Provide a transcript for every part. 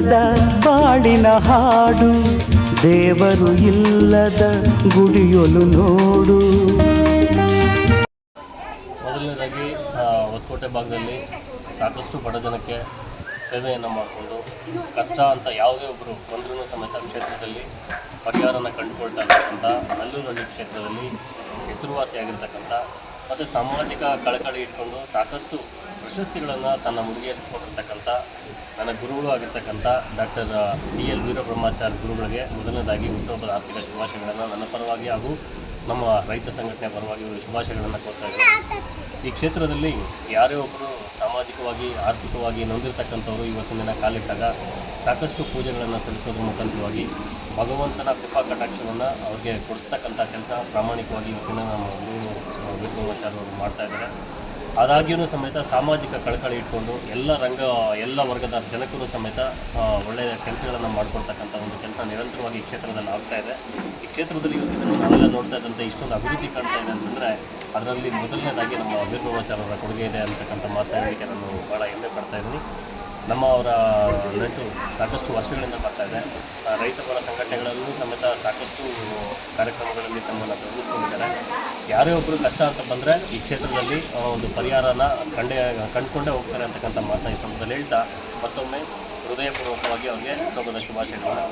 ಇಲ್ಲದ ಬಾಳಿನ ಹಾಡು, ದೇವರು ಇಲ್ಲದ ಗುಡಿಯೊಲು ನೋಡು. ಮೊದಲನೇದಾಗಿ ಹೊಸಕೋಟೆ ಭಾಗದಲ್ಲಿ ಸಾಕಷ್ಟು ಬಡ ಜನಕ್ಕೆ ಸೇವೆಯನ್ನು ಮಾಡಿಕೊಂಡು ಕಷ್ಟ ಅಂತ ಯಾವುದೇ ಒಬ್ಬರು ಬಂದ್ರೂ ಸಮೇತ ಕ್ಷೇತ್ರದಲ್ಲಿ ಪರಿಹಾರನ ಕಂಡುಕೊಳ್ತಾ ಇರ್ತಕ್ಕಂಥ ನಲ್ಲೂರಹಳ್ಳಿ ಕ್ಷೇತ್ರದಲ್ಲಿ ಹೆಸರುವಾಸಿಯಾಗಿರ್ತಕ್ಕಂಥ ಮತ್ತು ಸಾಮಾಜಿಕ ಕಳಕಳಿ ಇಟ್ಕೊಂಡು ಸಾಕಷ್ಟು ಪ್ರಶಸ್ತಿಗಳನ್ನು ತನ್ನ ಮುಡಿಗೇರಿಸಿಕೊಂಡಿರ್ತಕ್ಕಂಥ ನನ್ನ ಗುರುಗಳು ಆಗಿರ್ತಕ್ಕಂಥ ಡಾಕ್ಟರ್ ಡಿ ಎಲ್ ವೀರಬ್ರಹ್ಮಾಚಾರ್ಯ ಗುರುಗಳಿಗೆ ಮೊದಲನೇದಾಗಿ ಹುಟ್ಟುಹಬ್ಬದ ಆರ್ಥಿಕ ಶುಭಾಶಯಗಳನ್ನು ನನ್ನ ಪರವಾಗಿ ಹಾಗೂ ನಮ್ಮ ರೈತ ಸಂಘಟನೆ ಪರವಾಗಿ ಶುಭಾಶಯಗಳನ್ನು ಕೊಡ್ತಾ ಇದ್ದಾರೆ. ಈ ಕ್ಷೇತ್ರದಲ್ಲಿ ಯಾರೇ ಒಬ್ಬರು ಸಾಮಾಜಿಕವಾಗಿ, ಆರ್ಥಿಕವಾಗಿ ನೊಂದಿರ್ತಕ್ಕಂಥವ್ರು ಇವತ್ತಿನ ದಿನ ಕಾಲಿಟ್ಟಾಗ ಸಾಕಷ್ಟು ಪೂಜೆಗಳನ್ನು ಸಲ್ಲಿಸೋದ್ರ ಮುಖಾಂತರವಾಗಿ ಭಗವಂತನ ಕೃಪಾ ಕಟಾಕ್ಷವನ್ನು ಅವ್ರಿಗೆ ಕೊಡಿಸ್ತಕ್ಕಂಥ ಕೆಲಸ ಪ್ರಾಮಾಣಿಕವಾಗಿ ಇವತ್ತಿನ ನಮ್ಮ ಗುರು ವೀರಭದ್ರಾಚಾರ್ಯ ಅವರು ಮಾಡ್ತಾ ಇದ್ದಾರೆ. ಆದಾಗ್ಯೂ ಸಮೇತ ಸಾಮಾಜಿಕ ಕಳಕಳಿ ಇಟ್ಕೊಂಡು ಎಲ್ಲ ರಂಗ, ಎಲ್ಲ ವರ್ಗದ ಜನಕ್ಕೂ ಸಮೇತ ಒಳ್ಳೆಯ ಕೆಲಸಗಳನ್ನು ಮಾಡ್ಕೊಳ್ತಕ್ಕಂಥ ಒಂದು ಕೆಲಸ ನಿರಂತರವಾಗಿ ಈ ಕ್ಷೇತ್ರದಲ್ಲಿ ಆಗ್ತಾ ಇದೆ. ಈ ಕ್ಷೇತ್ರದಲ್ಲಿ ಇವತ್ತಿನ ನಾವೆಲ್ಲ ನೋಡ್ತಾ ಇದ್ದಂಥ ಇಷ್ಟೊಂದು ಅಭಿವೃದ್ಧಿ ಕಾಣ್ತಾ ಇದೆ ಅಂತಂದರೆ ಅದರಲ್ಲಿ ಮೊದಲನೇದಾಗಿ ನಮ್ಮ ವೀರಭದ್ರಾಚಾರ್ಯರ ಕೊಡುಗೆ ಇದೆ ಅಂತಕ್ಕಂಥ ಮಾತಾಡಲಿಕ್ಕೆ ನಾನು ಭಾಳ ಹೆಮ್ಮೆ ಪಡ್ತಾ ಇದ್ದೀನಿ. ನಮ್ಮ ಅವರ ನೆಂಟು ಸಾಕಷ್ಟು ವರ್ಷಗಳಿಂದ ಬರ್ತಾ ಇದೆ. ರೈತಪರ ರೈತ ಪರ ಸಂಘಟನೆಗಳಲ್ಲೂ ಸಮೇತ ಸಾಕಷ್ಟು ಕಾರ್ಯಕ್ರಮಗಳಲ್ಲಿ ತಮ್ಮನ್ನು ತೊಡಗಿಸ್ಕೊಂಡಿದ್ದಾರೆ. ಯಾರೇ ಒಬ್ಬರು ಕಷ್ಟ ಅಂತ ಬಂದರೆ ಈ ಕ್ಷೇತ್ರದಲ್ಲಿ ಒಂದು ಪರಿಹಾರನ ಕಂಡೇ ಕಂಡುಕೊಂಡೇ ಹೋಗ್ತಾರೆ ಅಂತಕ್ಕಂಥ ಮಾತನ್ನ ಈ ಸಂದರ್ಭದಲ್ಲಿ ಹೇಳ್ತಾ ಮತ್ತೊಮ್ಮೆ ಹೃದಯಪೂರ್ವಕವಾಗಿ ಅವ್ರಿಗೆ ಹಬ್ಬದ ಶುಭಾಶಯಗಳನ್ನು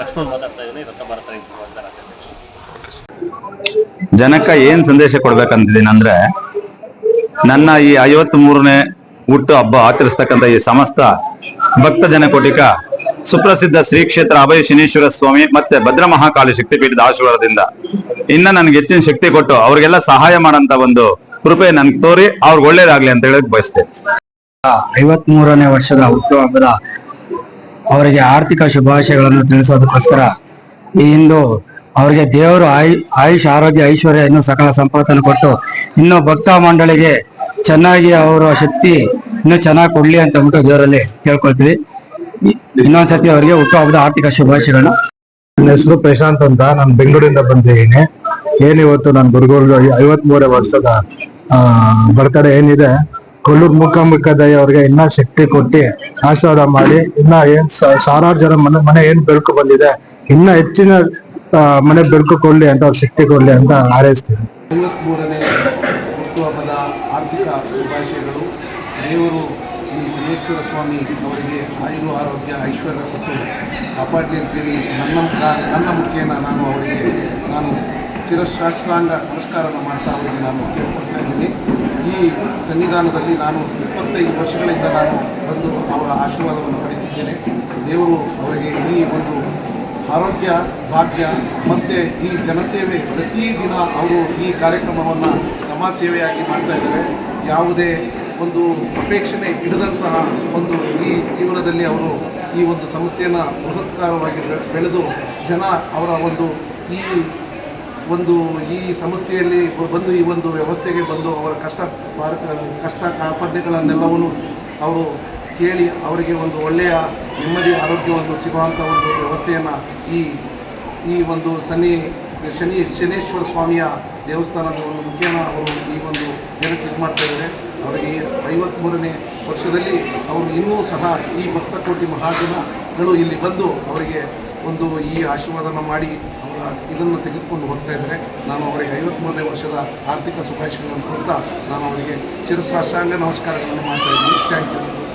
ಲಕ್ಷ್ಮಣ್ ಮಾತಾಡ್ತಾ ಇದ್ದೀನಿ. ರಥ ಭಾರತ ರೈತ ಸಮಾಜದ ರಾಜ್ಯಾಧ್ಯಕ್ಷ. ಜನಕ್ಕೆ ಏನು ಸಂದೇಶ ಕೊಡ್ಬೇಕಂತಿದ್ದೀನಿ ಅಂದ್ರೆ ನನ್ನ ಈ ಐವತ್ತ್ ಮೂರನೇ ಹುಟ್ಟು ಹಬ್ಬ ಆಚರಿಸ್ತಕ್ಕಂಥ ಈ ಸಮಸ್ತ ಭಕ್ತ ಜನಕೋಟಿಕ ಸುಪ್ರಸಿದ್ಧ ಶ್ರೀ ಕ್ಷೇತ್ರ ಅಭಯ ಶನೀಶ್ವರ ಸ್ವಾಮಿ ಮತ್ತೆ ಭದ್ರ ಮಹಾಕಾಳಿ ಶಕ್ತಿಪೀಠದ ಆಶೀರ್ವಾದದಿಂದ ಇನ್ನ ನನ್ಗೆ ಹೆಚ್ಚಿನ ಶಕ್ತಿ ಕೊಟ್ಟು ಅವ್ರಿಗೆಲ್ಲ ಸಹಾಯ ಮಾಡಂತ ಒಂದು ಕೃಪೆ ನನ್ಗೆ ತೋರಿ ಅವ್ರಿಗೆ ಒಳ್ಳೇದಾಗ್ಲಿ ಅಂತ ಹೇಳಕ್ ಬಯಸ್ತೇನೆ ಐವತ್ ಮೂರನೇ ವರ್ಷದ ಹುಟ್ಟುಹಬ್ಬದ ಅವರಿಗೆ ಆರ್ಥಿಕ ಶುಭಾಶಯಗಳನ್ನು ತಿಳಿಸೋದಕ್ಕೋಸ್ಕರ ಈ ಇಂದು ಅವರಿಗೆ ದೇವರು ಆಯ್, ಆಯುಷ್, ಆರೋಗ್ಯ, ಐಶ್ವರ್ಯ ಇನ್ನೂ ಸಕಲ ಸಂಪತ್ತನ್ನು ಕೊಟ್ಟು ಇನ್ನು ಭಕ್ತ ಮಂಡಳಿಗೆ ಚೆನ್ನಾಗಿ ಅವರ ಶಕ್ತಿ ಇನ್ನೂ ಚೆನ್ನಾಗಿ ಕೊಡ್ಲಿ ಅಂತ ಅಂದ್ಬಿಟ್ಟು ದೇವರಲ್ಲಿ ಕೇಳ್ಕೊಳ್ತೀವಿ ಇನ್ನೊಂದ್ಸತಿ ಅವರಿಗೆ ಹುಟ್ಟುಹಬ್ಬದ ಆರ್ಥಿಕ ಶುಭಾಶಯಗಳನ್ನ. ನನ್ನ ಹೆಸರು ಪ್ರಶಾಂತ್ ಅಂತ. ನಾನು ಬೆಂಗಳೂರಿಂದ ಬಂದಿದ್ದೀನಿ. ಏನಿವತ್ತು ನಾನು ಗುರುಗಳು ಐವತ್ ಮೂರೇ ವರ್ಷದ ಬರ್ತಡೆ ಏನಿದೆ. ಕೊಲ್ಲೂರು ಮೂಕಾಂಬಿಕ ದಯ ಅವ್ರಿಗೆ ಇನ್ನ ಶಕ್ತಿ ಕೊಟ್ಟು ಆಶೀರ್ವಾದ ಮಾಡಿ, ಇನ್ನ ಏನ್ ಸಾವಿರಾರು ಜನ ಮನೆ ಮನೆ ಏನ್ ಬೆಳಕು ಬಂದಿದೆ, ಇನ್ನ ಹೆಚ್ಚಿನ ಮನೆ ಬೆಳಕು ಕೊಡ್ಲಿ ಅಂತ ಅವ್ರ ಶಕ್ತಿ ಕೊಡ್ಲಿ ಅಂತ ಹಾರೈಸ್ತೀನಿ ಐವತ್ಮೂರನೇ ಹುಟ್ಟುಹಬ್ಬದ ಆರ್ಥಿಕ ಶುಭಾಶಯಗಳು ದೇವರು ಈ ಸಿದ್ದೇಶ್ವರ ಸ್ವಾಮಿ ಅವರಿಗೆ ಆಯುರು ಆರೋಗ್ಯ, ಐಶ್ವರ್ಯ ಕೊಟ್ಟು ಕಾಪಾಡಲಿ ಅಂತೇಳಿ ನನ್ನ ನನ್ನ ಮುಖೇನ ನಾನು ಅವರಿಗೆ, ನಾನು ಚಿರಶಾಸ್ತ್ರಾಂಗ ನಮಸ್ಕಾರನ ಮಾಡ್ತಾ ಅವರಿಗೆ ನಾನು ಕೇಳ್ಕೊಳ್ತಾ ಇದ್ದೀನಿ. ಈ ಸನ್ನಿಧಾನದಲ್ಲಿ ನಾನು ಇಪ್ಪತ್ತೈದು ವರ್ಷಗಳಿಂದ ನಾನು ಬಂದು ಅವರ ಆಶೀರ್ವಾದವನ್ನು ಪಡೆದಿದ್ದೇನೆ ದೇವರು ಅವರಿಗೆ ಈ ಒಂದು ಆರೋಗ್ಯ, ಭಾಗ್ಯ ಮತ್ತು ಈ ಜನಸೇವೆ ಪ್ರತಿದಿನ ಅವರು ಈ ಕಾರ್ಯಕ್ರಮವನ್ನು ಸಮಾಜ ಸೇವೆಯಾಗಿ ಮಾಡ್ತಾ ಇದ್ದಾರೆ. ಯಾವುದೇ ಒಂದು ಅಪೇಕ್ಷಣೆ ಇಡದಂತಹ ಒಂದು ಈ ಜೀವನದಲ್ಲಿ ಅವರು ಈ ಒಂದು ಸಂಸ್ಥೆಯನ್ನು ಬೃಹತ್ಕಾರವಾಗಿ ಬೆಳೆದು ಜನ ಅವರ ಒಂದು ಈ ಒಂದು ಈ ಸಂಸ್ಥೆಯಲ್ಲಿ ಬಂದು ಈ ಒಂದು ವ್ಯವಸ್ಥೆಗೆ ಬಂದು ಅವರ ಕಷ್ಟ ಕಷ್ಟ ಕಾರ್ಪಣ್ಯಗಳನ್ನೆಲ್ಲವನ್ನು ಅವರು ಕೇಳಿ ಅವರಿಗೆ ಒಂದು ಒಳ್ಳೆಯ ನೆಮ್ಮದಿ, ಆರೋಗ್ಯವನ್ನು ಸಿಗುವಂಥ ಒಂದು ವ್ಯವಸ್ಥೆಯನ್ನು ಈ ಈ ಒಂದು ಶನಿ ಶನಿ, ಶನೇಶ್ವರ ಸ್ವಾಮಿಯ ದೇವಸ್ಥಾನದ ಒಂದು ಮುಖ್ಯನ ಅವರು ಈ ಒಂದು ಜನಕ್ಕೆ ಇದು ಮಾಡ್ತಾ ಇದ್ದಾರೆ. ಅವರಿಗೆ ಐವತ್ತ್ಮೂರನೇ ವರ್ಷದಲ್ಲಿ ಅವರು ಇನ್ನೂ ಸಹ ಈ ಭಕ್ತ ಕೋಟಿ ಮಹಾಜನಗಳು ಇಲ್ಲಿ ಬಂದು ಅವರಿಗೆ ಒಂದು ಈ ಆಶೀರ್ವಾದನ ಮಾಡಿ ಅವರ ಇದನ್ನು ತೆಗೆದುಕೊಂಡು ಹೋಗ್ತಾ ಇದ್ದಾರೆ. ನಾನು ಅವರಿಗೆ ಐವತ್ತ್ಮೂರನೇ ವರ್ಷದ ಆರ್ಥಿಕ ಶುಭಾಶಯಗಳನ್ನು ಕೊಡ್ತಾ ನಾನು ಅವರಿಗೆ ಚಿರಸಾಷ್ಟಾಂಗ ನಮಸ್ಕಾರಗಳನ್ನು ಮಾಡ್ತಾ ಇದ್ದೀನಿ. Thank you